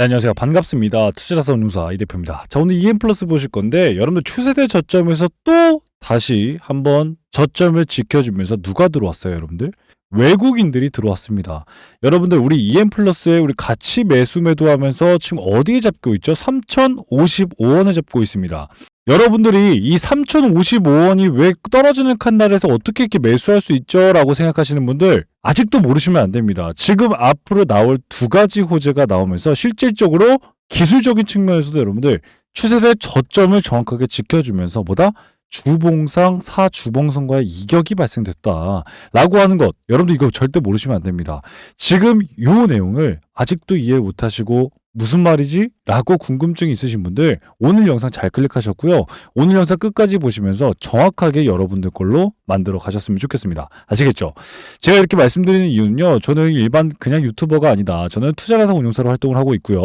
네, 안녕하세요. 반갑습니다. 투자자산 운용사 이 대표입니다. 자, 오늘 EM 플러스 보실 건데 여러분들 추세대 저점에서 또 다시 한번 저점을 지켜주면서 누가 들어왔어요, 여러분들? 외국인들이 들어왔습니다. 여러분들 우리 EM 플러스에 우리 같이 매수 매도하면서 지금 어디에 잡고 있죠? 3,055원에 잡고 있습니다. 여러분들이 이 3,055원이 왜 떨어지는 칸날에서 어떻게 이렇게 매수할 수 있죠? 라고 생각하시는 분들 아직도 모르시면 안 됩니다. 지금 앞으로 나올 두 가지 호재가 나오면서 실질적으로 기술적인 측면에서도 여러분들 추세대 저점을 정확하게 지켜주면서 보다 주봉상 사주봉선과의 이격이 발생됐다 라고 하는 것 여러분들 이거 절대 모르시면 안 됩니다. 지금 요 내용을 아직도 이해 못하시고 무슨 말이지? 라고 궁금증이 있으신 분들 오늘 영상 잘 클릭하셨고요. 오늘 영상 끝까지 보시면서 정확하게 여러분들 걸로 만들어 가셨으면 좋겠습니다. 아시겠죠? 제가 이렇게 말씀드리는 이유는요. 저는 일반 그냥 유튜버가 아니다. 저는 투자자산 운용사로 활동을 하고 있고요.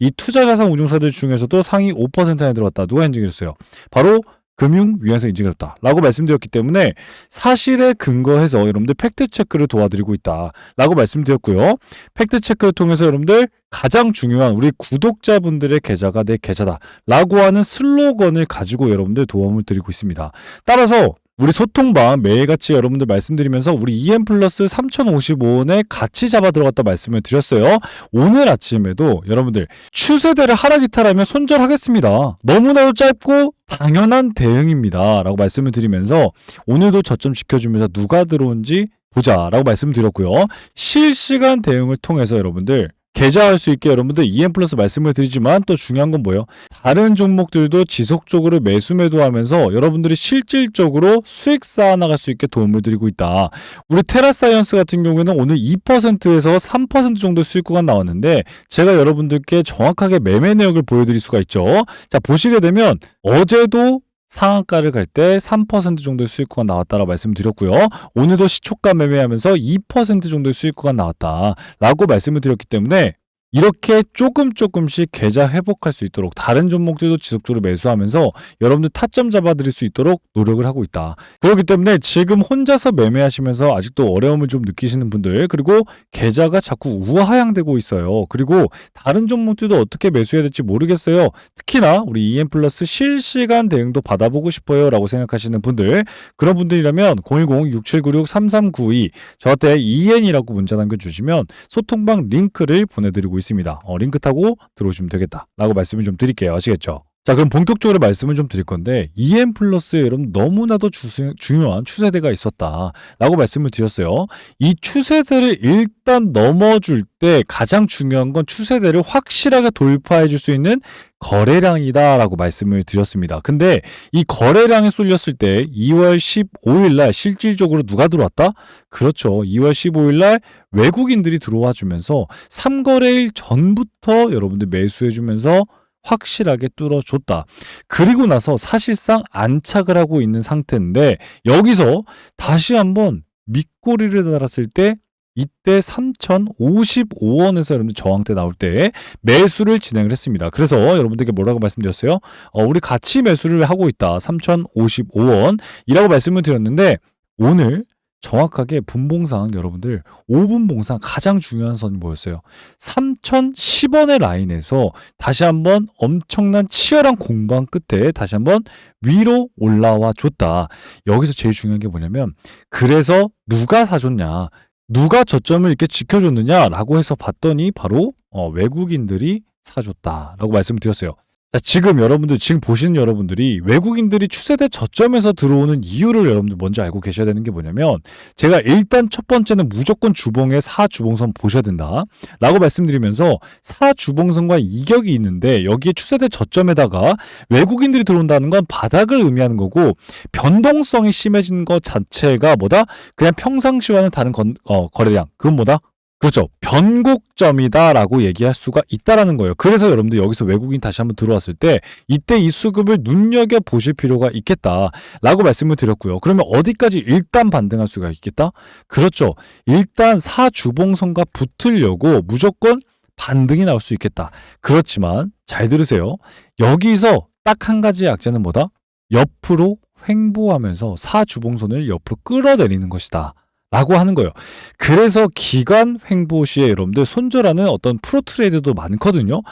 이 투자자산 운용사들 중에서도 상위 5% 안에 들어갔다. 누가 인증했어요? 바로 금융위원회에서 인증했다. 라고 말씀드렸기 때문에 사실에 근거해서 여러분들 팩트체크를 도와드리고 있다. 라고 말씀드렸고요. 팩트체크를 통해서 여러분들 가장 중요한 우리 구독자분들의 계좌가 내 계좌다. 라고 하는 슬로건을 가지고 여러분들 도움을 드리고 있습니다. 따라서 우리 소통방 매일같이 여러분들 말씀드리면서 우리 EM 플러스 3,055원에 같이 잡아 들어갔다 말씀을 드렸어요. 오늘 아침에도 여러분들 추세대를 하락이탈하면 손절하겠습니다. 너무나도 짧고 당연한 대응입니다. 라고 말씀을 드리면서 오늘도 저점 지켜주면서 누가 들어온지 보자 라고 말씀드렸고요. 실시간 대응을 통해서 여러분들 계좌할 수 있게 여러분들 EM 플러스 말씀을 드리지만 또 중요한 건 뭐예요? 다른 종목들도 지속적으로 매수 매도하면서 여러분들이 실질적으로 수익 쌓아 나갈 수 있게 도움을 드리고 있다. 우리 테라사이언스 같은 경우에는 오늘 2%에서 3% 정도 수익 구간 나왔는데 제가 여러분들께 정확하게 매매 내역을 보여드릴 수가 있죠. 자 보시게 되면 어제도 상한가를 갈 때 3% 정도의 수익구가 나왔다라고 말씀드렸고요. 오늘도 시초가 매매하면서 2% 정도의 수익구가 나왔다라고 말씀을 드렸기 때문에 이렇게 조금 조금씩 계좌 회복할 수 있도록 다른 종목들도 지속적으로 매수하면서 여러분들 타점 잡아드릴 수 있도록 노력을 하고 있다. 그렇기 때문에 지금 혼자서 매매하시면서 아직도 어려움을 좀 느끼시는 분들 그리고 계좌가 자꾸 우하향되고 있어요. 그리고 다른 종목들도 어떻게 매수해야 될지 모르겠어요. 특히나 우리 EM 플러스 실시간 대응도 받아보고 싶어요 라고 생각하시는 분들 그런 분들이라면 010-6796-3392 저한테 EN이라고 문자 남겨주시면 소통방 링크를 보내드리고 있습니다. 어, 링크 타고 들어오시면 되겠다라고 말씀을 좀 드릴게요. 아시겠죠? 자, 그럼 본격적으로 말씀을 좀 드릴 건데 EM 플러스에 여러분 너무나도 주세, 중요한 추세대가 있었다라고 말씀을 드렸어요. 이 추세대를 일단 넘어줄 때 가장 중요한 건 추세대를 확실하게 돌파해 줄 수 있는 거래량이다라고 말씀을 드렸습니다. 근데 이 거래량이 쏠렸을 때 2월 15일 날 실질적으로 누가 들어왔다? 그렇죠. 2월 15일 날 외국인들이 들어와 주면서 3거래일 전부터 여러분들 매수해 주면서 확실하게 뚫어줬다. 그리고 나서 사실상 안착을 하고 있는 상태인데 여기서 다시 한번 밑꼬리를 달았을 때 이때 3,055원에서 여러분들 저항대 나올 때 매수를 진행을 했습니다. 그래서 여러분들께 뭐라고 말씀드렸어요? 어, 우리 같이 매수를 하고 있다. 3,055원이라고 말씀을 드렸는데 오늘 정확하게 분봉상 여러분들 5분 봉상 가장 중요한 선이 뭐였어요? 3,010원의 라인에서 다시 한번 엄청난 치열한 공방 끝에 다시 한번 위로 올라와 줬다. 여기서 제일 중요한 게 뭐냐면 그래서 누가 사줬냐? 누가 저점을 이렇게 지켜줬느냐라고 해서 봤더니 바로 어, 외국인들이 사줬다라고 말씀드렸어요. 자, 지금 여러분들, 지금 보시는 여러분들이 외국인들이 추세대 저점에서 들어오는 이유를 여러분들 먼저 알고 계셔야 되는 게 뭐냐면, 제가 일단 첫 번째는 무조건 주봉의 사주봉선 보셔야 된다. 라고 말씀드리면서, 사주봉선과 이격이 있는데, 여기에 추세대 저점에다가 외국인들이 들어온다는 건 바닥을 의미하는 거고, 변동성이 심해진 것 자체가 뭐다? 그냥 평상시와는 다른 건, 어, 거래량. 그건 뭐다? 그렇죠. 변곡점이다라고 얘기할 수가 있다라는 거예요. 그래서 여러분들 여기서 외국인 다시 한번 들어왔을 때 이때 이 수급을 눈여겨 보실 필요가 있겠다라고 말씀을 드렸고요. 그러면 어디까지 일단 반등할 수가 있겠다? 그렇죠. 일단 사주봉선과 붙으려고 무조건 반등이 나올 수 있겠다. 그렇지만 잘 들으세요. 여기서 딱 한 가지 약자는 뭐다? 옆으로 횡보하면서 사주봉선을 옆으로 끌어내리는 것이다. 라고 하는 거예요. 그래서 기간 횡보 시에 여러분들 손절하는 어떤 프로 트레이드도 많거든요.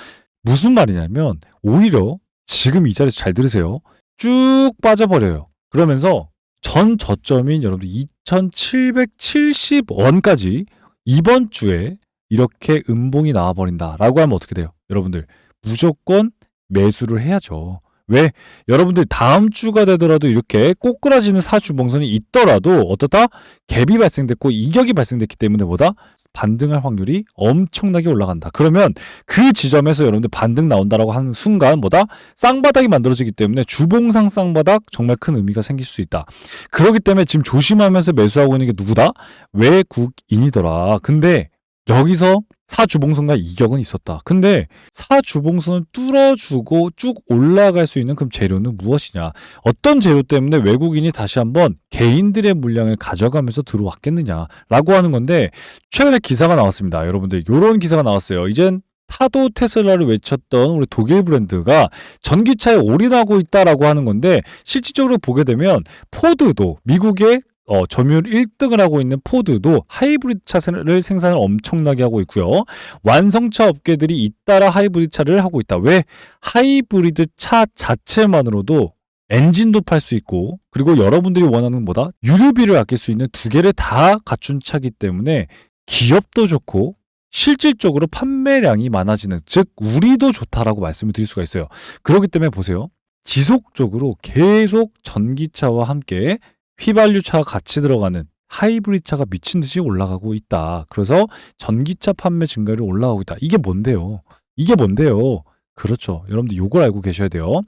무슨 말이냐면 오히려 지금 이 자리에서 잘 들으세요. 쭉 빠져버려요. 그러면서 전 저점인 여러분들 2770원까지 이번 주에 이렇게 음봉이 나와버린다라고 하면 어떻게 돼요? 여러분들 무조건 매수를 해야죠. 왜? 여러분들 다음 주가 되더라도 이렇게 꼬꾸라지는 사주봉선이 있더라도 어떻다? 갭이 발생됐고 이격이 발생됐기 때문에 보다 반등할 확률이 엄청나게 올라간다. 그러면 그 지점에서 여러분들 반등 나온다라고 하는 순간 뭐다? 쌍바닥이 만들어지기 때문에 주봉상 쌍바닥 정말 큰 의미가 생길 수 있다. 그렇기 때문에 지금 조심하면서 매수하고 있는 게 누구다? 외국인이더라. 근데 여기서 사주봉선과 이격은 있었다. 근데 사주봉선을 뚫어주고 쭉 올라갈 수 있는 그럼 재료는 무엇이냐? 어떤 재료 때문에 외국인이 다시 한번 개인들의 물량을 가져가면서 들어왔겠느냐라고 하는 건데 최근에 기사가 나왔습니다. 여러분들 이런 기사가 나왔어요. 이젠 타도 테슬라를 외쳤던 우리 독일 브랜드가 전기차에 올인하고 있다라고 하는 건데 실질적으로 보게 되면 포드도 미국의 어, 점유율 1등을 하고 있는 포드도 하이브리드 차를 생산을 엄청나게 하고 있고요. 완성차 업계들이 잇따라 하이브리드 차를 하고 있다. 왜? 하이브리드 차 자체만으로도 엔진도 팔 수 있고 그리고 여러분들이 원하는 보다 유류비를 아낄 수 있는 두 개를 다 갖춘 차기 때문에 기업도 좋고 실질적으로 판매량이 많아지는 즉 우리도 좋다라고 말씀을 드릴 수가 있어요. 그렇기 때문에 보세요. 지속적으로 계속 전기차와 함께 휘발유차가 같이 들어가는 하이브리드 차가 미친 듯이 올라가고 있다. 그래서 전기차 판매 증가율이 올라가고 있다. 이게 뭔데요? 이게 뭔데요? 그렇죠. 여러분들 요걸 알고 계셔야 돼요.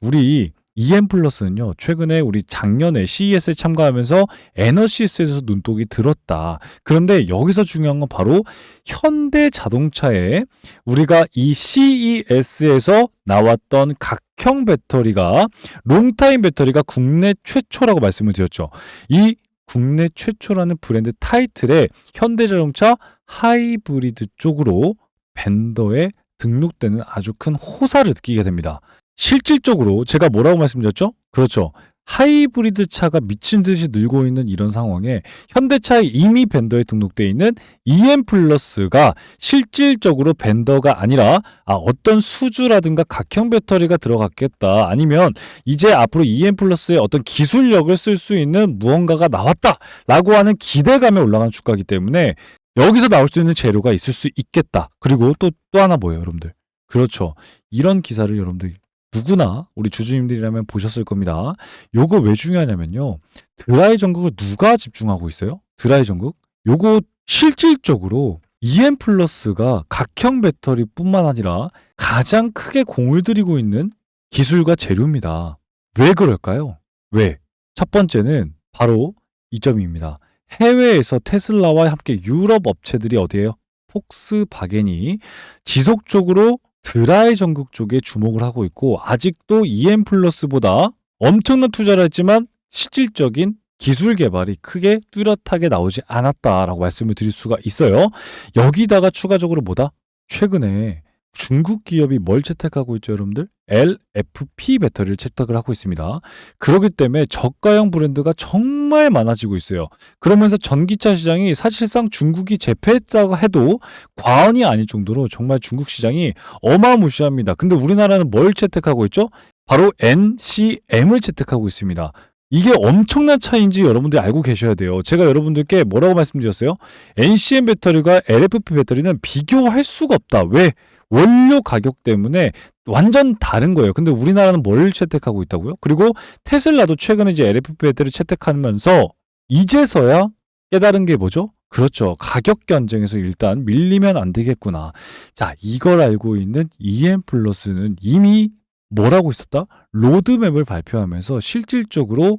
우리 EM 플러스는요, 최근에 우리 작년에 CES에 참가하면서 에너시스에서 눈독이 들었다. 그런데 여기서 중요한 건 바로 현대 자동차에 우리가 이 CES에서 나왔던 각형 배터리가 롱타임 배터리가 국내 최초라고 말씀을 드렸죠. 이 국내 최초라는 브랜드 타이틀에 현대자동차 하이브리드 쪽으로 벤더에 등록되는 아주 큰 호사를 느끼게 됩니다. 실질적으로 제가 뭐라고 말씀드렸죠? 그렇죠. 하이브리드 차가 미친 듯이 늘고 있는 이런 상황에 현대차에 이미 벤더에 등록되어 있는 EM 플러스가 실질적으로 벤더가 아니라 아, 어떤 수주라든가 각형 배터리가 들어갔겠다 아니면 이제 앞으로 EM 플러스의 어떤 기술력을 쓸 수 있는 무언가가 나왔다라고 하는 기대감에 올라간 주가이기 때문에 여기서 나올 수 있는 재료가 있을 수 있겠다. 그리고 또 또 하나 뭐예요, 여러분들? 그렇죠. 이런 기사를 여러분들 누구나 우리 주주님들이라면 보셨을 겁니다. 요거 왜 중요하냐면요. 드라이 전극을 누가 집중하고 있어요? 드라이 전극? 요거 실질적으로 EM 플러스가 각형 배터리뿐만 아니라 가장 크게 공을 들이고 있는 기술과 재료입니다. 왜 그럴까요? 왜? 첫 번째는 바로 이 점입니다. 해외에서 테슬라와 함께 유럽 업체들이 어디에요? 폭스바겐이 지속적으로 드라이 전극 쪽에 주목을 하고 있고 아직도 EM 플러스보다 엄청난 투자를 했지만 실질적인 기술 개발이 크게 뚜렷하게 나오지 않았다라고 말씀을 드릴 수가 있어요. 여기다가 추가적으로 뭐다? 최근에 중국 기업이 뭘 채택하고 있죠, 여러분들? LFP 배터리를 채택을 하고 있습니다. 그렇기 때문에 저가형 브랜드가 정말 많아지고 있어요. 그러면서 전기차 시장이 사실상 중국이 제패했다고 해도 과언이 아닐 정도로 정말 중국 시장이 어마무시합니다. 근데 우리나라는 뭘 채택하고 있죠? 바로 NCM을 채택하고 있습니다. 이게 엄청난 차이인지 여러분들이 알고 계셔야 돼요. 제가 여러분들께 뭐라고 말씀드렸어요? NCM 배터리가 LFP 배터리는 비교할 수가 없다. 왜? 원료 가격 때문에 완전 다른 거예요. 근데 우리나라는 뭘 채택하고 있다고요? 그리고 테슬라도 최근에 이제 LFP 배터리 채택하면서 이제서야 깨달은 게 뭐죠? 그렇죠. 가격 경쟁에서 일단 밀리면 안 되겠구나. 자, 이걸 알고 있는 EM 플러스는 이미 뭐라고 있었다? 로드맵을 발표하면서 실질적으로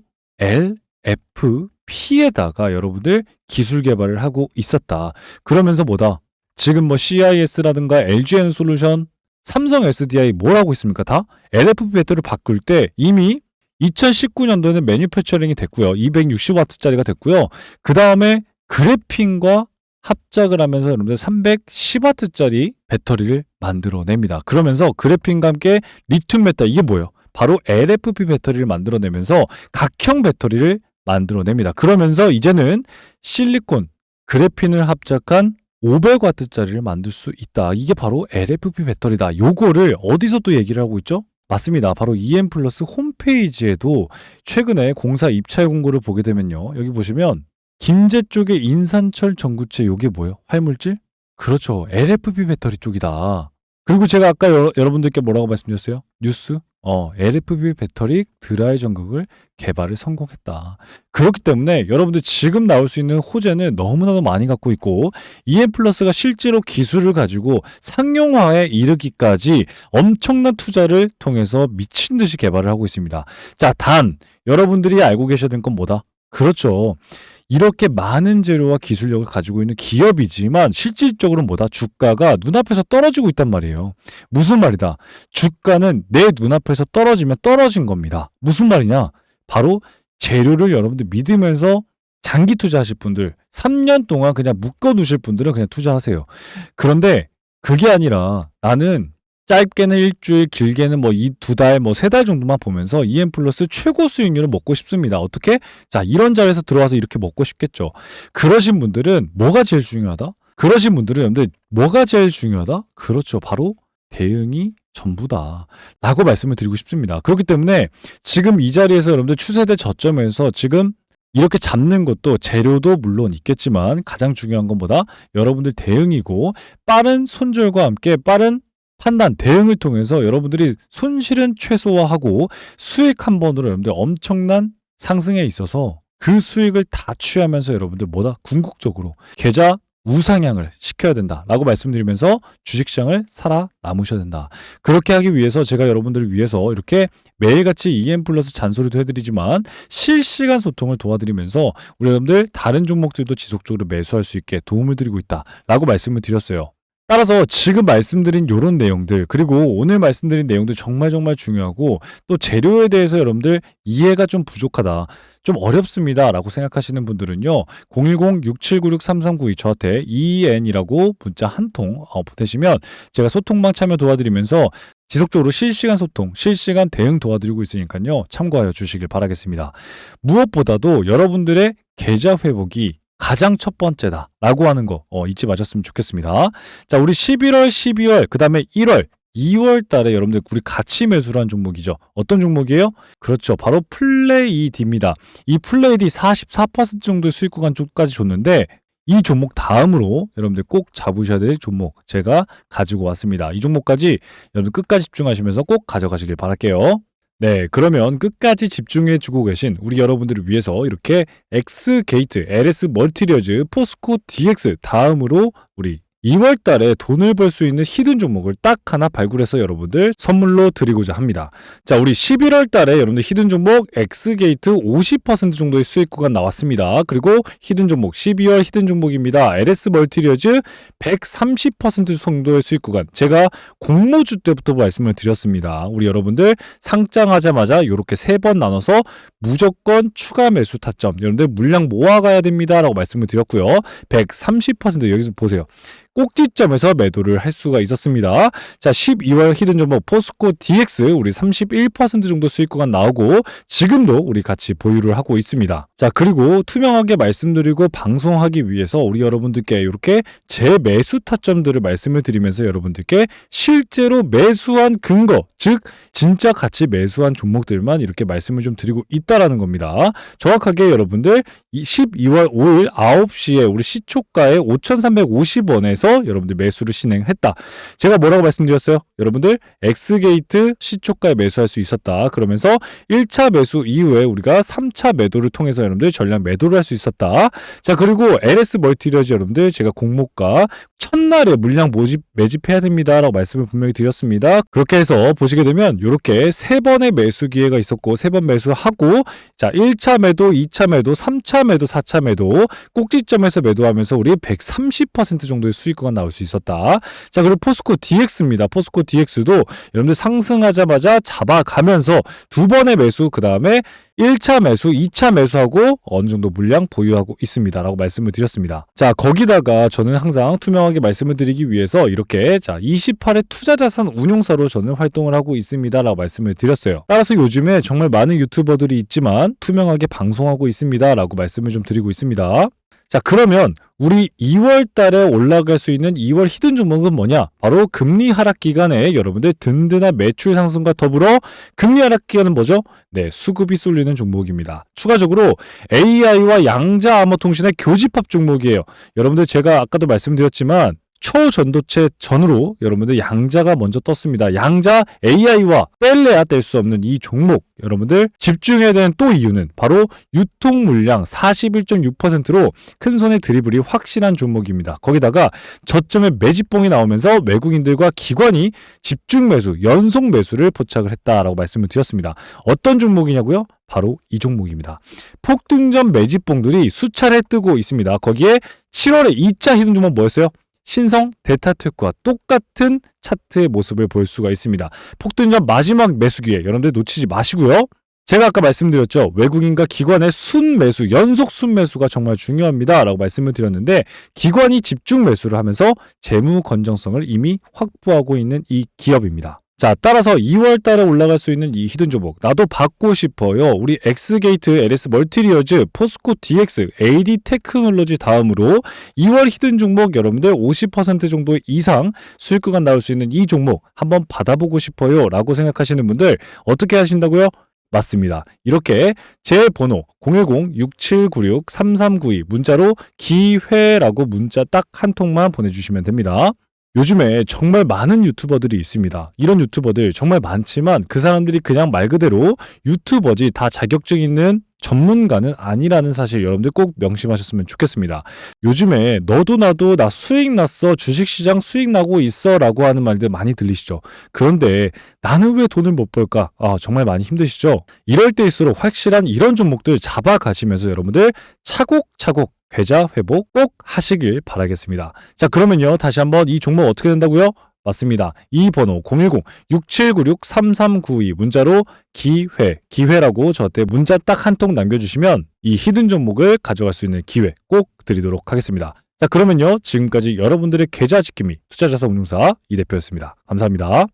LFP에다가 여러분들 기술 개발을 하고 있었다. 그러면서 뭐다? 지금 뭐 CIS라든가 LGN 솔루션, 삼성 SDI 뭘 하고 있습니까? 다 LFP 배터리를 바꿀 때 이미 2019년도에는 매뉴패처링이 됐고요. 260W짜리가 됐고요. 그 다음에 그래핀과 합작을 하면서 여러분들 310W짜리 배터리를 만들어냅니다. 그러면서 그래핀과 함께 리튬 메탈 이게 뭐예요? 바로 LFP 배터리를 만들어내면서 각형 배터리를 만들어냅니다. 그러면서 이제는 실리콘, 그래핀을 합작한 500와트짜리를 만들 수 있다. 이게 바로 LFP 배터리다. 요거를 어디서 또 얘기를 하고 있죠? 맞습니다. 바로 EM 플러스 홈페이지에도 최근에 공사 입찰 공고를 보게 되면요. 여기 보시면 김제 쪽에 인산철 전구체 요게 뭐예요? 활물질? 그렇죠. LFP 배터리 쪽이다. 그리고 제가 아까 여, 러분들께 뭐라고 말씀드렸어요? 뉴스? 어, LFP 배터리 드라이 전극을 개발을 성공했다. 그렇기 때문에 여러분들 지금 나올 수 있는 호재는 너무나도 많이 갖고 있고 EM 플러스가 실제로 기술을 가지고 상용화에 이르기까지 엄청난 투자를 통해서 미친 듯이 개발을 하고 있습니다. 자, 단 여러분들이 알고 계셔야 되는 건 뭐다? 그렇죠. 이렇게 많은 재료와 기술력을 가지고 있는 기업이지만 실질적으로 뭐다? 주가가 눈앞에서 떨어지고 있단 말이에요. 무슨 말이다? 주가는 내 눈앞에서 떨어지면 떨어진 겁니다. 무슨 말이냐? 바로 재료를 여러분들 믿으면서 장기 투자하실 분들, 3년 동안 그냥 묶어 두실 분들은 그냥 투자하세요. 그런데 그게 아니라 나는 짧게는 일주일, 길게는 뭐 이 두 달, 뭐 세 달 정도만 보면서 EM 플러스 최고 수익률을 먹고 싶습니다. 어떻게? 자, 이런 자리에서 들어와서 이렇게 먹고 싶겠죠. 그러신 분들은 뭐가 제일 중요하다? 그러신 분들은 여러분들 뭐가 제일 중요하다? 그렇죠. 바로 대응이 전부다. 라고 말씀을 드리고 싶습니다. 그렇기 때문에 지금 이 자리에서 여러분들 추세대 저점에서 지금 이렇게 잡는 것도 재료도 물론 있겠지만 가장 중요한 건 뭐다? 여러분들 대응이고 빠른 손절과 함께 빠른 판단, 대응을 통해서 여러분들이 손실은 최소화하고 수익 한 번으로 여러분들 엄청난 상승에 있어서 그 수익을 다 취하면서 여러분들 뭐다? 궁극적으로 계좌 우상향을 시켜야 된다라고 말씀드리면서 주식시장을 살아남으셔야 된다. 그렇게 하기 위해서 제가 여러분들을 위해서 이렇게 매일같이 EM 플러스 잔소리도 해드리지만 실시간 소통을 도와드리면서 우리 여러분들 다른 종목들도 지속적으로 매수할 수 있게 도움을 드리고 있다라고 말씀을 드렸어요. 따라서 지금 말씀드린 이런 내용들 그리고 오늘 말씀드린 내용도 정말 정말 중요하고 또 재료에 대해서 여러분들 이해가 좀 부족하다 좀 어렵습니다 라고 생각하시는 분들은요 010-6796-3392 저한테 EN이라고 문자 한통 어, 보내시면 제가 소통방 참여 도와드리면서 지속적으로 실시간 소통, 실시간 대응 도와드리고 있으니까요 참고하여 주시길 바라겠습니다. 무엇보다도 여러분들의 계좌 회복이 가장 첫 번째다 라고 하는 거 어, 잊지 마셨으면 좋겠습니다. 자, 우리 11월, 12월, 그 다음에 1월, 2월 달에 여러분들 우리 같이 매수를 한 종목이죠. 어떤 종목이에요? 그렇죠. 바로 플레이디입니다. 이 플레이디 44% 정도의 수익 구간 쪽까지 줬는데 이 종목 다음으로 여러분들 꼭 잡으셔야 될 종목 제가 가지고 왔습니다. 이 종목까지 여러분 끝까지 집중하시면서 꼭 가져가시길 바랄게요. 네, 그러면 끝까지 집중해 주고 계신 우리 여러분들을 위해서 이렇게 X 게이트, LS 멀티리어즈, 포스코 DX 다음으로 우리 2월 달에 돈을 벌 수 있는 히든 종목을 딱 하나 발굴해서 여러분들 선물로 드리고자 합니다. 자, 우리 11월 달에 여러분들 히든 종목 X게이트 50% 정도의 수익 구간 나왔습니다. 그리고 히든 종목 12월 히든 종목입니다. LS 멀티리어즈 130% 정도의 수익 구간. 제가 공모주 때부터 말씀을 드렸습니다. 우리 여러분들 상장하자마자 이렇게 세 번 나눠서 무조건 추가 매수 타점. 여러분들 물량 모아가야 됩니다라고 말씀을 드렸고요. 130% 여기서 보세요. 꼭지점에서 매도를 할 수가 있었습니다. 자, 12월 히든 종목 포스코 DX 우리 31% 정도 수익 구간 나오고 지금도 우리 같이 보유를 하고 있습니다. 자, 그리고 투명하게 말씀드리고 방송하기 위해서 우리 여러분들께 이렇게 제 매수 타점들을 말씀을 드리면서 여러분들께 실제로 매수한 근거, 즉 진짜 같이 매수한 종목들만 이렇게 말씀을 좀 드리고 있다라는 겁니다. 정확하게 여러분들 12월 5일 9시에 우리 시초가에 5,350원에서 여러분들 매수를 진행했다. 제가 뭐라고 말씀드렸어요? 여러분들 엑스게이트 시초가에 매수할 수 있었다. 그러면서 1차 매수 이후에 우리가 3차 매도를 통해서 여러분들 전량 매도를 할 수 있었다. 자, 그리고 LS 멀티리어즈 여러분들 제가 공모가 첫날에 물량 모집 매집해야 됩니다라고 말씀을 분명히 드렸습니다. 그렇게 해서 보시게 되면 이렇게 세 번의 매수 기회가 있었고 세 번 매수하고 자 1차 매도, 2차 매도, 3차 매도, 4차 매도 꼭지점에서 매도하면서 우리 130% 정도의 수익 구간 나올 수 있었다. 자 그리고 포스코 DX입니다. 포스코 DX도 여러분들 상승하자마자 잡아가면서 두 번의 매수 그 다음에 1차 매수, 2차 매수하고 어느 정도 물량 보유하고 있습니다 라고 말씀을 드렸습니다. 자, 거기다가 저는 항상 투명하게 말씀을 드리기 위해서 이렇게 자, 28의 투자 자산 운용사로 저는 활동을 하고 있습니다 라고 말씀을 드렸어요. 따라서 요즘에 정말 많은 유튜버들이 있지만 투명하게 방송하고 있습니다 라고 말씀을 좀 드리고 있습니다. 자, 그러면 우리 2월 달에 올라갈 수 있는 2월 히든 종목은 뭐냐? 바로 금리 하락 기간에 여러분들 든든한 매출 상승과 더불어 금리 하락 기간은 뭐죠? 네, 수급이 쏠리는 종목입니다. 추가적으로 AI와 양자 암호 통신의 교집합 종목이에요. 여러분들 제가 아까도 말씀드렸지만 초전도체 전후로 여러분들 양자가 먼저 떴습니다. 양자 AI와 뗄래야 뗄 수 없는 이 종목 여러분들 집중해야 되는 또 이유는 바로 유통 물량 41.6%로 큰 손의 드리블이 확실한 종목입니다. 거기다가 저점에 매집봉이 나오면서 외국인들과 기관이 집중 매수, 연속 매수를 포착을 했다라고 말씀을 드렸습니다. 어떤 종목이냐고요? 바로 이 종목입니다. 폭등전 매집봉들이 수차례 뜨고 있습니다. 거기에 7월에 2차 히든 종목 뭐였어요? 신성 데타텍과 똑같은 차트의 모습을 볼 수가 있습니다. 폭등전 마지막 매수기에 여러분들 놓치지 마시고요. 제가 아까 말씀드렸죠. 외국인과 기관의 순 매수, 연속 순 매수가 정말 중요합니다. 라고 말씀을 드렸는데, 기관이 집중 매수를 하면서 재무 건정성을 이미 확보하고 있는 이 기업입니다. 자, 따라서 2월 달에 올라갈 수 있는 이 히든 종목. 나도 받고 싶어요. 우리 엑스게이트, LS 멀티리어즈, 포스코 DX, AD 테크놀로지 다음으로 2월 히든 종목 여러분들 50% 정도 이상 수익 구간 나올 수 있는 이 종목 한번 받아보고 싶어요. 라고 생각하시는 분들 어떻게 하신다고요? 맞습니다. 이렇게 제 번호 010-6796-3392 문자로 기회라고 문자 딱 한 통만 보내주시면 됩니다. 요즘에 정말 많은 유튜버들이 있습니다. 이런 유튜버들 정말 많지만 그 사람들이 그냥 말 그대로 유튜버지 다 자격증 있는 전문가는 아니라는 사실 여러분들 꼭 명심하셨으면 좋겠습니다. 요즘에 너도 나도 나 수익 났어 주식시장 수익 나고 있어 라고 하는 말들 많이 들리시죠? 그런데 나는 왜 돈을 못 벌까? 아, 정말 많이 힘드시죠? 이럴 때일수록 확실한 이런 종목들 잡아가시면서 여러분들 차곡차곡 계좌 회복 꼭 하시길 바라겠습니다. 자, 그러면요. 다시 한번 이 종목 어떻게 된다고요? 맞습니다. 이 번호 010-6796-3392 문자로 기회, 기회라고 저한테 문자 딱 한 통 남겨주시면 이 히든 종목을 가져갈 수 있는 기회 꼭 드리도록 하겠습니다. 자, 그러면요. 지금까지 여러분들의 계좌 지킴이 투자자산 운용사 이 대표였습니다. 감사합니다.